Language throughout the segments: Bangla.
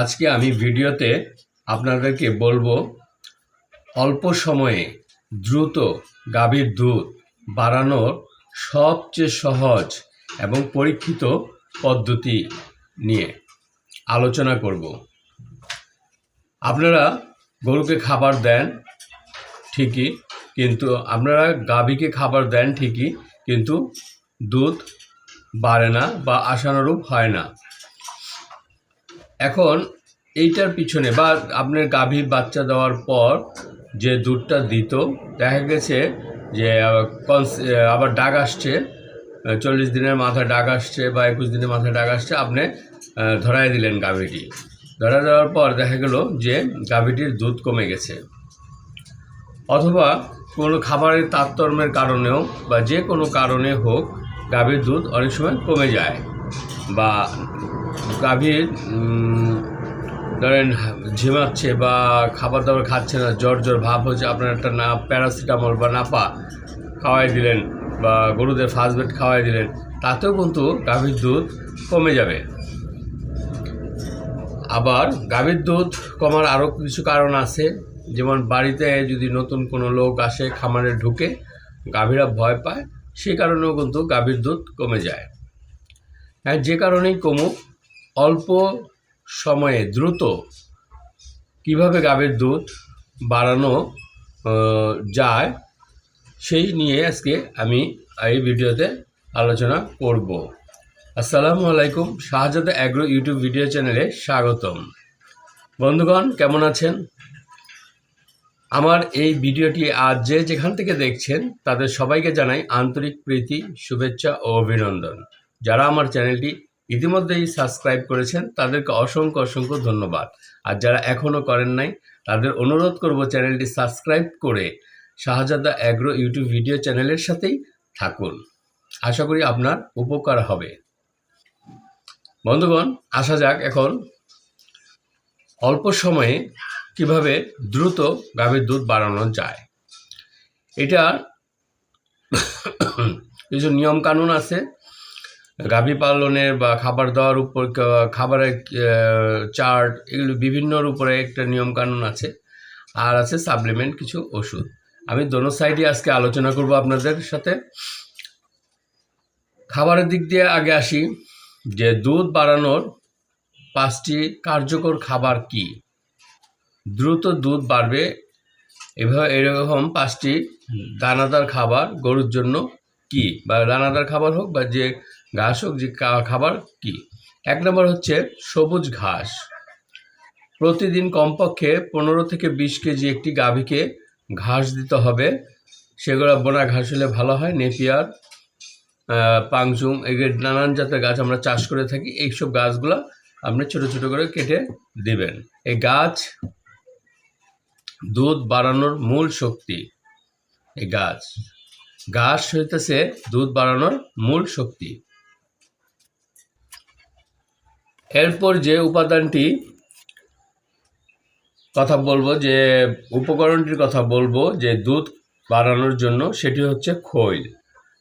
আজকে আমি ভিডিওতে আপনাদেরকে বলব, অল্প সময়ে দ্রুত গাভীর দুধ বাড়ানোর সবচেয়ে সহজ এবং পরীক্ষিত পদ্ধতি নিয়ে আলোচনা করব। আপনারা গরুকে খাবার দেন ঠিকই, কিন্তু আপনারা গাভীকে খাবার দেন ঠিকই, কিন্তু দুধ বাড়ে না বা আশানুরূপ হয় না। এখন এইটার পিছনে বা আপনার গাভী বাচ্চা দেওয়ার পর যে দুধটা দিত, দেখা গেছে যে কনস- আবার ডাক আসছে চল্লিশ দিনের মাথায় ডাক আসছে বা একুশ দিনের মাথায় ডাক আসছে, আপনি ধরায় দিলেন গাভীটি। ধরা দেওয়ার পর দেখা গেল যে গাভীটির দুধ কমে গেছে। অথবা কোনো খাবারের তারতম্যের কারণেও বা যে কোনো কারণে হোক গাভীর দুধ অনেক সময় কমে যায়। বা গাভীর ধরেন ঝিমাচ্ছে বা খাবার দাবার খাচ্ছে না, জ্বর জ্বর ভাব হচ্ছে আপনার একটা না প্যারাসিটামল বা নাপা খাওয়াই দিলেন বা গরুদের ফার্স্ট বেড খাওয়াই দিলেন, তাতেও কিন্তু গাভীর দুধ কমে যাবে। আবার গাভীর দুধ কমার আরও কিছু কারণ আছে, যেমন বাড়িতে যদি নতুন কোনো লোক আসে, খামারে ঢুকে গাভীরা ভয় পায়, সে কারণেও কিন্তু গাভীর দুধ কমে যায়। হ্যাঁ যে কারণেই কমুক অল্প সময়ে দ্রুত কীভাবে গাভীর দুধ বাড়ানো যায়, সেই নিয়ে আজকে আমি এই ভিডিওতে আলোচনা করব। আসসালামু আলাইকুম, শাহজাদা অ্যাগ্রো ইউটিউব ভিডিও চ্যানেলে স্বাগতম। বন্ধুগণ, কেমন আছেন? আমার এই ভিডিওটি আজ যে যেখান থেকে দেখছেন, তাদের সবাইকে জানাই আন্তরিক প্রীতি, শুভেচ্ছা ও অভিনন্দন। যারা আমার চ্যানেলটি ইতিমধ্যেই সাবস্ক্রাইব করেছেন, তাদেরকে অসংখ্য অসংখ্য ধন্যবাদ। আর যারা এখনও করেন নাই, তাদের অনুরোধ করব চ্যানেলটি সাবস্ক্রাইব করে শাহজাদা অ্যাগ্রো ইউটিউব ভিডিও চ্যানেলের সাথেই থাকুন। আশা করি আপনার উপকার হবে। বন্ধুগণ, আসা যাক এখন অল্প সময়ে কীভাবে দ্রুত গাভীর দুধ বাড়ানো যায়। এটা কিছু নিয়মকানুন আছে। গাভী পালনের বা খাবার দেওয়ার উপর খাবারের চার্ট, এগুলো বিভিন্নর উপরে একটা নিয়ম কানুন আছে। আর আছে সাপ্লিমেন্ট কিছু ওষুধ। আমি দোনো সাইডে আজকে আলোচনা করব আপনাদের সাথে। খাবারের দিক দিয়ে আগে আসি, যে দুধ বাড়ানোর পাঁচটি কার্যকর খাবার কি? দ্রুত দুধ বাড়বে, এভাবে, এরকম পাঁচটি দানাদার খাবার গরুর জন্য কি? বা দানাদার খাবার হোক বা যে ঘাস হোক, যে খাবার কি? এক নম্বর হচ্ছে সবুজ ঘাস। প্রতিদিন কমপক্ষে পনেরো থেকে বিশ কেজি একটি গাভীকে ঘাস দিতে হবে। সেগুলো বোনা ঘাস হলে ভালো হয়। নেপিয়ার পাংচুং, এগুলো নানান জাতের গাছ আমরা চাষ করে থাকি। এইসব গাছগুলো আপনি ছোট ছোট করে কেটে দিবেন। এই গাছ দুধ বাড়ানোর মূল শক্তি। এই গাছ, ঘাস হইতেছে দুধ বাড়ানোর মূল শক্তি। এরপর যে উপাদানটি কথা বলব, যে উপকরণটির কথা বলব, যে দুধ বাড়ানোর জন্য, সেটি হচ্ছে খৈল।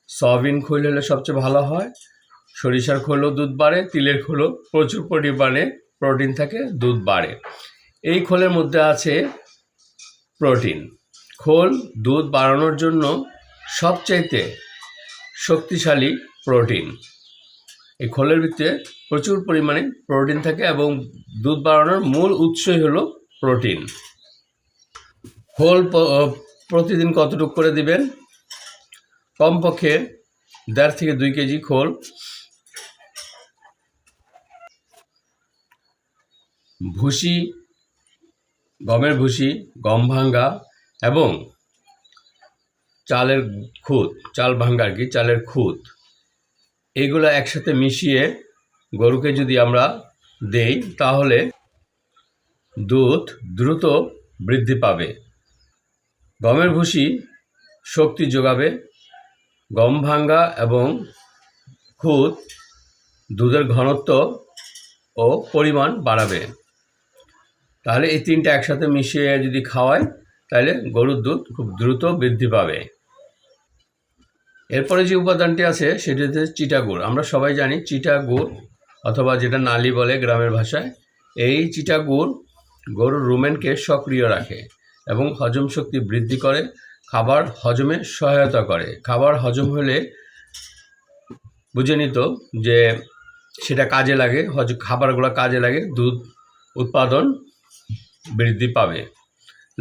সয়াবিন খৈল হলে সবচেয়ে ভালো হয়। সরিষার খোলও দুধ বাড়ে, তিলের খোলও প্রচুর পরিমাণে প্রোটিন থাকে, দুধ বাড়ে। এই খোলের মধ্যে আছে প্রোটিন। খোল, দুধ বাড়ানোর জন্য সবচাইতে শক্তিশালী প্রোটিন। এই খোলের ভিতরে প্রচুর পরিমাণে প্রোটিন থাকে এবং দুধ বাড়ানোর মূল উৎসই হলো প্রোটিন খোল প্রতিদিন কতটুকু করে দিবেন? কমপক্ষে দেড় থেকে দুই কেজি খোল। ভুসি, গমের ভুসি, গম ভাঙ্গা এবং চালের খুদ চাল ভাঙ্গা আর কি, চালের খুদ এগুলো একসাথে মিশিয়ে গরুকে যদি আমরা দেই, তাহলে দুধ দ্রুত বৃদ্ধি পাবে। গমের ভুসি শক্তি যোগাবে। গম ভাঙ্গা এবং খুদ দুধের ঘনত্ব ও পরিমাণ বাড়াবে। তাহলে এই তিনটা একসাথে মিশিয়ে যদি খাওয়ায় তাহলে গরুর দুধ খুব দ্রুত বৃদ্ধি পাবে। এরপরে যে উপাদানটি আছে, সেটি হচ্ছে চিটা গুড় আমরা সবাই জানি চিটা গুড় অথবা যেটা নালি বলে গ্রামের ভাষায়, এই চিটাগুড় গরুর রুমেনকে সক্রিয় রাখে এবং হজম শক্তি বৃদ্ধি করে, খাবার হজমে সহায়তা করে। খাবার হজম হলে বুঝে নিত যে সেটা কাজে লাগে, হজ খাবারগুলো কাজে লাগে, দুধ উৎপাদন বৃদ্ধি পাবে।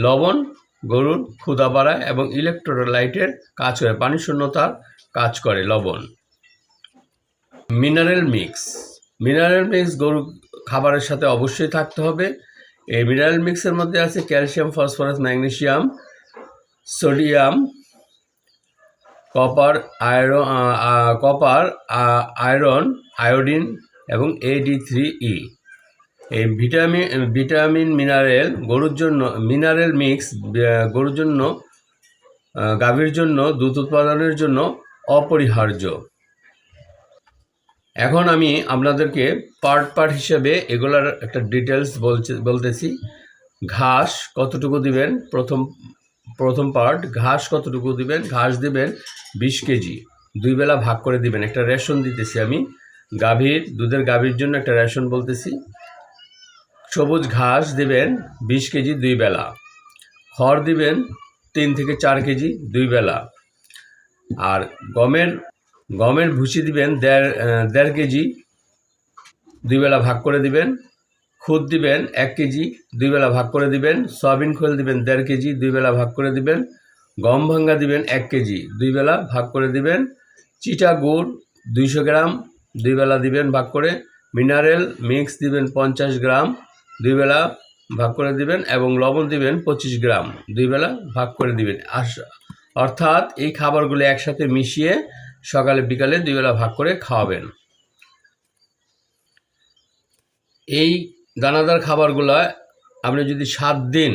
লবণ গরুর ক্ষুধা বাড়ায় এবং ইলেকট্রোলাইটের কাজ করে, পানি শূন্যতার কাজ করে, লবণ। মিনারেল মিক্স মিনারেল মিক্স গরু খাবারের সাথে অবশ্যই থাকতে হবে। এই মিনারেল মিক্সের মধ্যে আছে calcium phosphorus magnesium sodium copper iron copper iron iodine এবং এডি থ্রি ই এই ভিটামিন ভিটামিন, মিনারেল, গরুর জন্য, মিনারেল মিক্স গরুর জন্য গাভীর জন্য, দুধ উৎপাদনের জন্য অপরিহার্য। এখন আমি আপনাদেরকে পার্ট পার্ট হিসেবে এগুলার একটা ডিটেলস বলছে, বলতেছি। ঘাস কতটুকু দিবেন? প্রথম প্রথম পার্ট ঘাস কতটুকু দিবেন? ঘাস দিবেন বিশ কেজি। দুই বেলা ভাগ করে দিবেন। একটা রেশন দিতেছি আমি। গাভীর, দুধের গাভীর জন্য একটা রেশন বলতেছি। সবুজ ঘাস দিবেন বিশ কেজি দুই বেলা। খড় দিবেন তিন থেকে চার কেজি দুই বেলা। আর গমের গমের ভুসি দিবেন দেড় দেড় কেজি দুই বেলা ভাগ করে দিবেন। খুদ দিবেন এক কেজি দুই বেলা ভাগ করে দিবেন। সয়াবিন খোল দিবেন দেড় কেজি দুই বেলা ভাগ করে দিবেন। গম ভাঙ্গা দিবেন এক কেজি দুই বেলা ভাগ করে দিবেন। চিটা গুড় দুইশো গ্রাম দুই বেলা দিবেন ভাগ করে। মিনারেল মিক্স দিবেন পঞ্চাশ গ্রাম। দুই বেলা ভাগ করে দিবেন এবং লবণ দিবেন পঁচিশ গ্রাম। দুই বেলা ভাগ করে দিবেন। অর্থাৎ এই খাবারগুলো একসাথে মিশিয়ে সকালে, বিকালে দুই বেলা ভাগ করে খাওয়াবেন। এই দানাদার খাবারগুলো আপনি যদি সাত দিন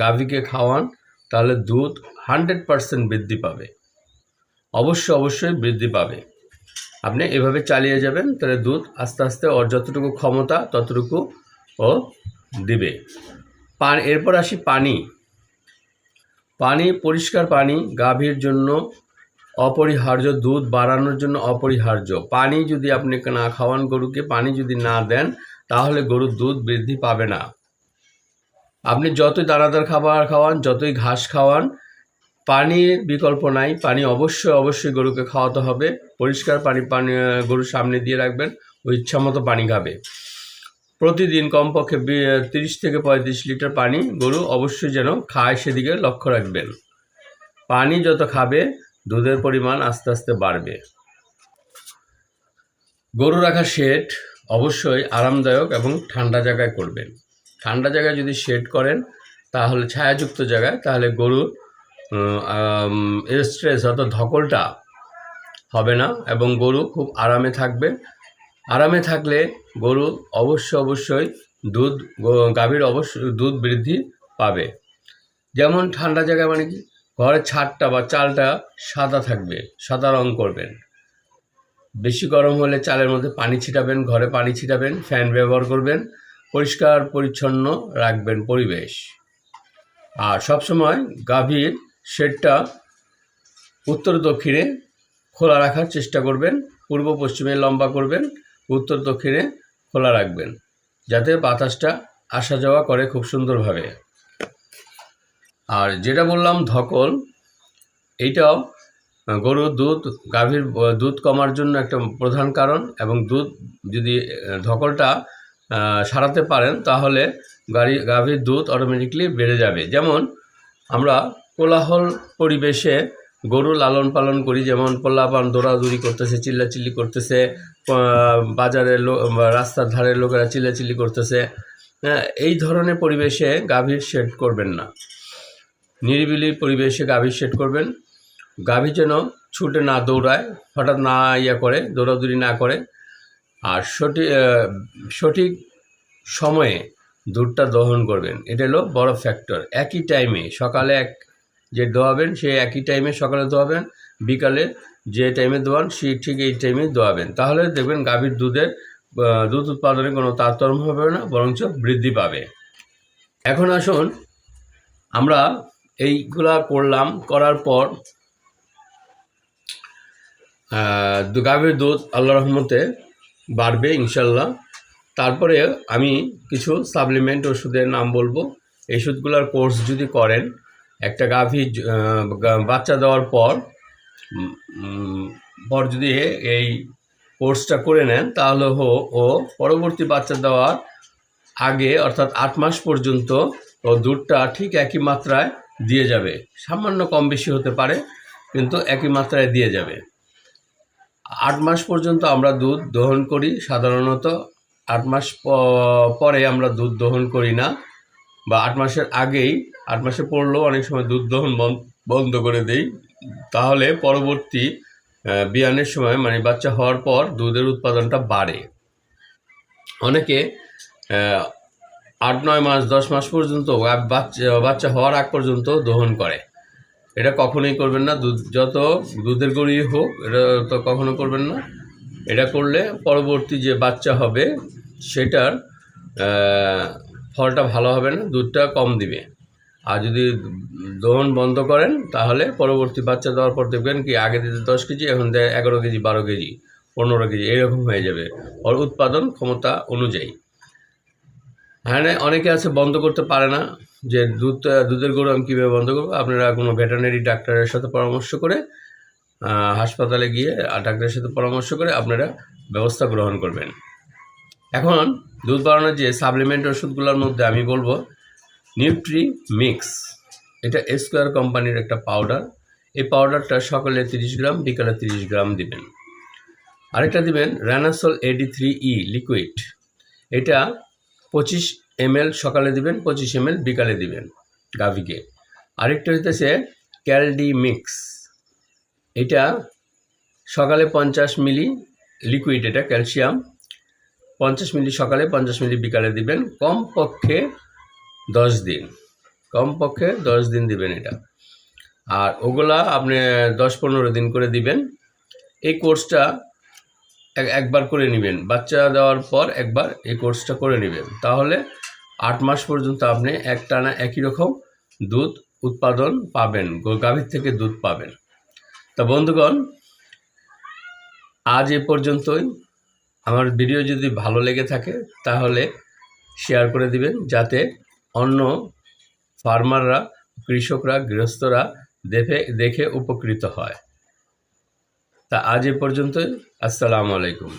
গাভীকে খাওয়ান, তাহলে দুধ হান্ড্রেড পারসেন্ট বৃদ্ধি পাবে। অবশ্যই অবশ্যই বৃদ্ধি পাবে। আপনি এভাবে চালিয়ে যাবেন, তাহলে দুধ আস্তে আস্তে, ওর যতটুকু ক্ষমতা, ততটুকু ও দিবে। পান, এরপর আসি পানি। পানি, পরিষ্কার পানি, গাভীর জন্য অপরিহার্য, দুধ বাড়ানোর জন্য অপরিহার্য। পানি যদি আপনি না খাওয়ান গরুকে, পানি যদি না দেন, তাহলে গরুর দুধ বৃদ্ধি পাবে না। আপনি যতই দানাদার খাবার খাওয়ান, যতই ঘাস খাওয়ান, পানির বিকল্প নাই। পানি অবশ্যই অবশ্যই গরুকে খাওয়াতে হবে। পরিষ্কার পানি পানি, গরুর সামনে দিয়ে রাখবেন। ও ইচ্ছা মতো পানি খাবে। প্রতিদিন কমপক্ষে তিরিশ থেকে পঁয়ত্রিশ লিটার পানি গরু অবশ্যই যেন খায় সেদিকে লক্ষ্য রাখবেন। পানি যত খাবে, দুধের পরিমাণ আস্তে আস্তে বাড়বে। গরু রাখা শেড অবশ্যই আরামদায়ক এবং ঠান্ডা জায়গায় করবেন। ঠান্ডা জায়গায় যদি শেড করেন, তাহলে ছায়াযুক্ত জায়গায়, তাহলে গরুর স্ট্রেস অর্থাৎ ধকলটা হবে না এবং গরু খুব আরামে থাকবে। আরামে থাকলে গরু অবশ্যই অবশ্যই দুধ গাভীর অবশ্যই দুধ বৃদ্ধি পাবে। যেমন ঠান্ডা জায়গায় মানে কি? ঘরের ছাদটা বা চালটা সাদা থাকবে, সাদা রং করবেন। বেশি গরম হলে চালের মধ্যে পানি ছিটাবেন, ঘরে পানি ছিটাবেন, ফ্যান ব্যবহার করবেন, পরিষ্কার, পরিচ্ছন্ন রাখবেন পরিবেশ। আর সবসময় গাভীর শেডটা উত্তর দক্ষিণে খোলা রাখার চেষ্টা করবেন, পূর্ব পশ্চিমে লম্বা করবেন উত্তর দক্ষিণে খোলা রাখবেন, যাতে বাতাসটা আসা যাওয়া করে খুব সুন্দরভাবে। আর যেটা বললাম ধকল, এইটাও গরুর দুধ, গাভীর দুধ কমার জন্য একটা প্রধান কারণ এবং দুধ যদি ধকলটা সারাতে পারেন, তাহলে গাড়ি, গাভীর দুধ অটোমেটিকলি বেড়ে যাবে। যেমন, আমরা কোলাহল পরিবেশে গরু লালন পালন করি যেমন পোল্লাপান দৌড়াদৌড়ি করতেছে চিল্লাচিল্লি করতেছে আহ, বাজারে লো- বা রাস্তার ধারে লোকেরা চিল্লাচিল্লি করতেছে। হ্যাঁ, এই ধরনের পরিবেশে গাভীর শেড করবেন না। নিরিবিলি পরিবেশে গাভীর শেড করবেন। গাভী যেন ছুটে না দৌড়ায় হঠাৎ না ইয়া করে দৌড়াদৌড়ি না করে। আর সঠিক সঠিক সময়ে দুধটা দহন করবেন। এটা হলো বড় ফ্যাক্টর একই টাইমে সকালে এক যে দোয়াবেন সেই একই টাইমে সকালে দোয়াবেন, বিকালে যে টাইমে দোয়ান সেই ঠিক এই টাইমে দোয়াবেন। তাহলে দেখবেন গাভীর দুধের দুধ উৎপাদনে কোনো তারতম্য হবে না, বরঞ্চ বৃদ্ধি পাবে। এখন আসুন, আমরা এইগুলা করলাম, করার পর গাভীর দুধ আল্লাহ রহমতে বাড়বে, ইনশাল্লাহ। তারপরে আমি কিছু সাপ্লিমেন্ট ওষুধের নাম বলব। এই ওষুধগুলোর কোর্স যদি করেন একটা গাভী বাচ্চা দেওয়ার পর পর যদি এই কোর্সটা করে নেন, তাহলে হো, ও পরবর্তী বাচ্চা দেওয়ার আগে, অর্থাৎ আট মাস পর্যন্ত, ও দুধটা ঠিক একই মাত্রায় দিয়ে যাবে। সামান্য কম বেশি হতে পারে, কিন্তু একই মাত্রায় দিয়ে যাবে। আট মাস পর্যন্ত আমরা দুধ দহন করি, সাধারণত আট মাস পরে আমরা দুধ দহন করি না, বা আট মাসের আগেই আট মাসে পড়লেও অনেক সময় দুধ দহন বন- বন্ধ করে দেই। তাহলে পরবর্তী বিয়ানের সময় মানে বাচ্চা হওয়ার পর দুধের উৎপাদনটা বাড়ে। অনেকে আট, নয় মাস, দশ মাস পর্যন্ত বাচ্চা বাচ্চা হওয়ার আগ পর্যন্ত দহন করে। এটা কখনোই করবেন না, দুধ যত দুধের গড়ি হোক, এটা তো কখনো করবেন না। এটা করলে পরবর্তী যে বাচ্চা হবে, সেটার ফলটা ভালো হবে না, দুধটা কম দিবে। আর যদি দহন বন্ধ করেন, তাহলে পরবর্তী বাচ্চা দেওয়ার পর দেখবেন কি আগে দিতে দশ কেজি, এখন দেয় এগারো কেজি, বারো কেজি, পনেরো কেজি, এরকম হয়ে যাবে। ওর উৎপাদন ক্ষমতা অনুযায়ী। হ্যাঁ অনেকে আছে বন্ধ করতে পারে না, যে দুধ, দুধের গরু আমি কীভাবে বন্ধ করব? আপনারা কোনো ভেটেরিনারি ডাক্তারের সাথে পরামর্শ করে হাসপাতালে গিয়ে ডাক্তারের সাথে পরামর্শ করে আপনারা ব্যবস্থা গ্রহণ করবেন। এখন দুধ বাড়ানোর যে সাপ্লিমেন্ট ওষুধগুলোর মধ্যে আমি বলব নিউট্রি মিক্স এটা স্কোয়ার কোম্পানির একটা পাউডার এই পাউডারটা সকালে তিরিশ গ্রাম, বিকালে তিরিশ গ্রাম দিবেন। আরেকটা দিবেন র্যানাসল এডি থ্রি ই লিকুইড এটা পঁচিশ এমএল সকালে দিবেন, পঁচিশ এমএল বিকালে দিবেন গাভিকে। আরেকটা হইতেছে ক্যালডি মিক্স এটা সকালে পঞ্চাশ মিলি লিকুইড এটা ক্যালসিয়াম। পঞ্চাশ মিলি সকালে পঞ্চাশ মিলি বিকালে দিবেন। কমপক্ষে দশ দিন। কমপক্ষে দশ দিন দিবেন এটা। আর ওগুলা আপনি দশ পনেরো দিন করে দিবেন। এই কোর্সটা এক- একবার করে নেবেন। বাচ্চা দেওয়ার পর একবার এই কোর্সটা করে নেবেন। তাহলে আট মাস পর্যন্ত আপনি একটানা একই রকম দুধ উৎপাদন পাবেন। গাভীর থেকে দুধ পাবেন। তা বন্ধুগণ, আজ এ পর্যন্তই। আমার ভিডিও যদি ভালো লেগে থাকে, তাহলে শেয়ার করে দিবেন। যাতে অন্য ফার্মাররা কৃষকরা গৃহস্থরা দেখে দেখে উপকৃত হয়। তা আজ এ পর্যন্তই। আসসালামু আলাইকুম।